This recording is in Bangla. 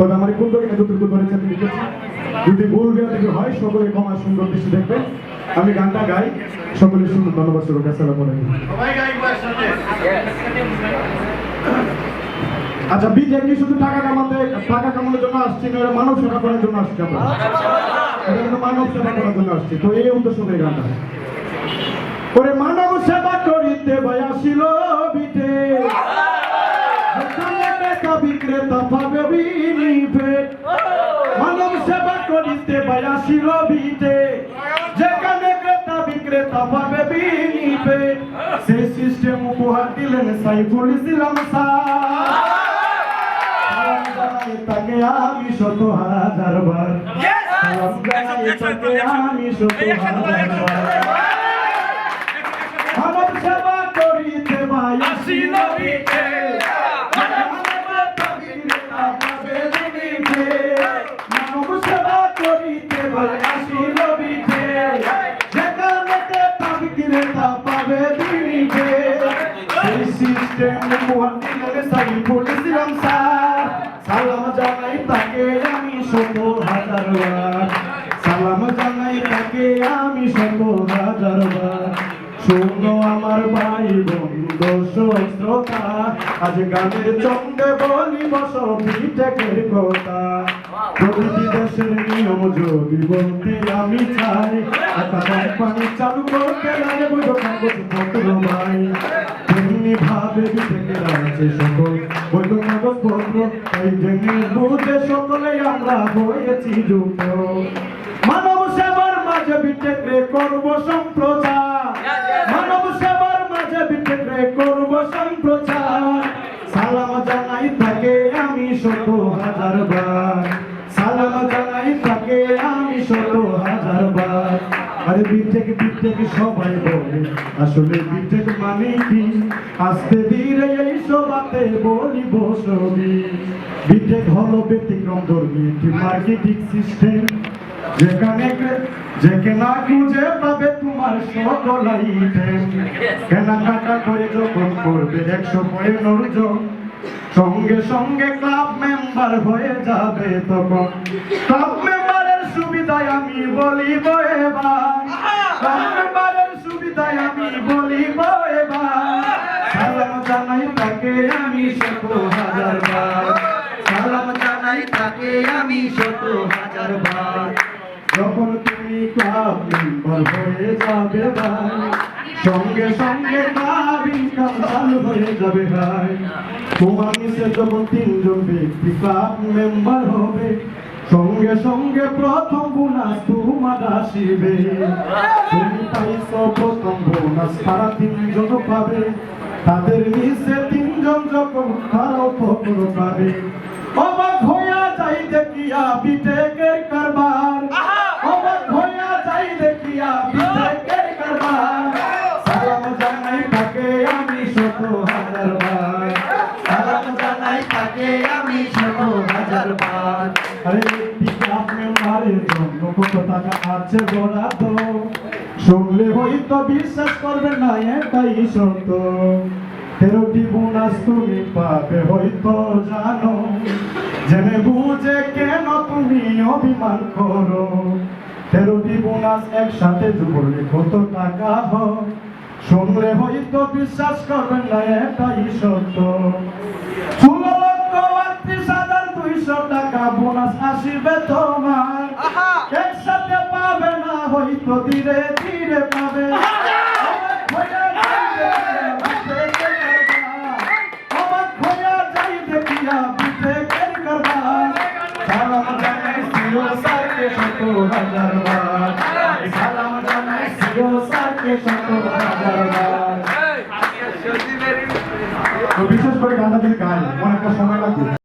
তবে আমার কোন ধরেছে আমি লিখেছি যদি ভুল হয় সকলে ক্ষমা সুন্দর দৃষ্টি দেখবে আমি গানটা গাই সকলে সুন্দর ধন্যবাদ শুরু আসসালামু আলাইকুম। আচ্ছা বিজে কি শুধু টাকা কামাতে টাকা কামানোর জন্য আসছি না মানব সেবা করার জন্য আসছি আমরা মানব সেবা করার জন্য আসছি। তো এই উদ্দেশ্য গানটা। ওরে মানব সেবা করিতে বয়াসিল বিটে করিতে বয়াসিল বিটে যেখানে ক্রেতা বিক্রেতা পাবে বিনিবে সেই সিস্টেম উপহার দিলেন সাইফুল ইসলাম তাকে আমি শত হাজার বার। আমি শত হাজার বার। পাবে দিনিতে সেই সিস্টেম উপহার দিলেন সাইফুল ইসলাম স্যার সালাম জানাই তাকে আমি শত হাজার সালাম জানাই তাকে আমি শত হাজার শোনো আমার ভাই বন্ধু শ্রোতা, আজ গানের চন্দ্রে বলি বস পিঠেকের কথা। প্রতিটি দেশের নিয়ম যদি বলতে আমি চাই একটা কোম্পানি চালু করতে লাগে বৈধ কাগজ পত্র ভাই। তেমনি ভাবে বিঠেকের আছে সকল বৈধ কাগজ পত্র, তাই জেনে বুঝে সকলে আমরা হয়েছি যুক্ত। মানব সেবার মাঝে বিটেকে করব সম্প্রচার। শত হাজার বার। সালাম জানাই তাকে, আমি শত হাজার বার। আরে বিটেক বিটেক সবাই বলে, আসলে বিটেক মানে কি? আস্তে ধীরে এই সবাতে বলিব সবই বিটেক হলো ব্যতিক্রম ধর্মী মার্কেটিং সিস্টেম। যেখানে যে কেনা খুঁজে পাবে তোমার সকল আইটেম কেনাকাটা করে যখন করবে একশো পনেরো জন সঙ্গে সঙ্গে ক্লাব মেম্বার হয়ে যাবে তখন। ক্লাব মেম্বারের সুবিধায় আমি এবার। সালাম জানাই তাকে আমি শত হাজার সালাম জানাই তাকে আমি শত হাজার যখন তুমি ক্লাব মেম্বার হয়ে যাবে সঙ্গে সঙ্গে ক্লাব হয়ে যাবে ভাই। তোমার নিচে যখন তিনজন ব্যক্তি ক্লাব মেম্বার হবে। সঙ্গে সঙ্গে প্রথম বোনাস তোমার আসিবে। তুমি পাইছো প্রথম বোনাস তারা তিনজন পাবে। তাদের নিচে তিনজন যখন তারাও প্রথম পাবে। অবাক হইয়া যাই দেখিয়া বিটেকের কারবার। অবাক হইয়া যাই দেখিয়া বিটেকের কারবার। সালাম জানাই তাকে আমি শত হাজার তাকে আমি শত হাজার বার আরে জানো। বুঝে কেন তুমি অভিমান করো? তেরোটি বোনাস একসাথে জুড়লে কত টাকা হয়? শুনলে হয়তো বিশ্বাস করবেন না, এটাই সত্য। টাকা বোনাস আসিবে তোমার। একসাথে পাবে না হয়তো ধীরে ধীরে পাবে। সারা জানাই সিও সাথে শত হাজার